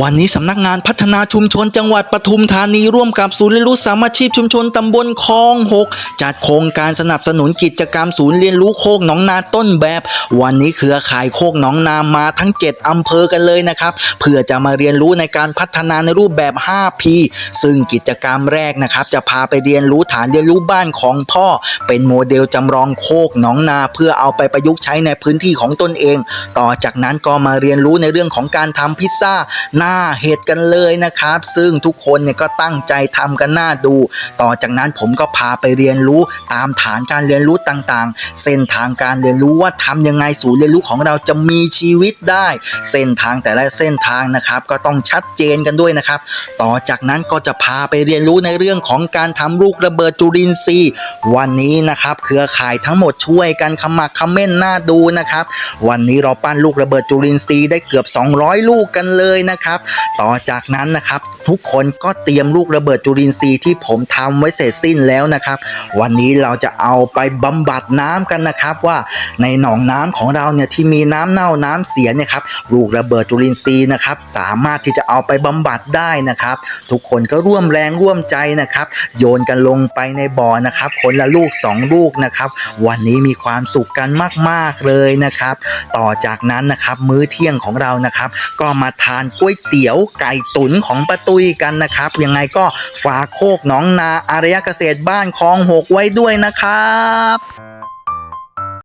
วันนี้สำนักงานพัฒนาชุมชนจังหวัดปทุมธานีร่วมกับศูนย์เรียนรู้สามัคชีพชุมชนตำบลคลองหกจัดโครงการสนับสนุนกิจกรรมศูนย์เรียนรู้โคกหนองนาต้นแบบ วันนี้เครือข่ายโคกหนองนามาทั้ง 7อำเภอกันเลยนะครับเพื่อจะมาเรียนรู้ในการพัฒนาในรูปแบบ 5P ซึ่งกิจกรรมแรกนะครับจะพาไปเรียนรู้ฐานเรียนรู้บ้านของพ่อ เป็นโมเดลจำลองโคกหนองนา เพื่อเอาไปประยุกต์ใช้ในพื้นที่ของตนเอง ต่อจากนั้นก็มาเรียนรู้ในเรื่องของการทำพิซซ่าหน้าเห็ดกันเลยนะครับ ซึ่งทุกคนเนี่ยก็ตั้งใจทำกันหน้าดู ต่อจากนั้นผมก็พาไปเรียนรู้ตามฐานการเรียนรู้ต่างๆ เส้นทางการเรียนรู้ว่าทำยังไงศูนย์เรียนรู้ของเราจะมีชีวิตได้ เส้นทางแต่ละเส้นทางนะครับ ก็ต้องชัดเจนกันด้วยนะครับ ต่อจากนั้นก็จะพาไปเรียนรู้ในเรื่องของการทำลูกระเบิดจุลินทรีย์ วันนี้นะครับเครือข่ายทั้งหมดช่วยกันขมักขม้นหน้าดูนะครับ วันนี้เราปั้นลูกระเบิดจุลินทรีย์ได้เกือบ 200 ลูกกันเลยนะครับ ต่อจากนั้นนะครับ ทุกคนก็เตรียมลูกระเบิดจุลินทรีย์ที่ผมทำไว้เสร็จสิ้นแล้วนะครับ วันนี้เราจะเอาไปบำบัดน้ำกันนะครับว่า ในหนองน้ำของเราเนี่ยที่มีน้ำเน่าน้ำเสียเนี่ยครับลูกระเบิดจุลินทรีย์นะครับสามารถที่จะเอาไปบำบัดได้นะครับ ทุกคนก็ร่วมแรงร่วมใจนะครับ โยนกันลงไปในบ่อนะครับ คนละลูกสองลูกนะครับ วันนี้มีความสุขกันมาก ๆ เลยนะครับ ต่อจากนั้นนะครับมื้อเที่ยงของเรานะครับ ก็มาทานก๋วยเตี๋ยวไก่ตุ๋นของป้าตุ้ยกันนะครับ ยังไงก็ฝากโคกหนองนาอารยเกษตรบ้านคลองหกไว้ด้วยนะครับ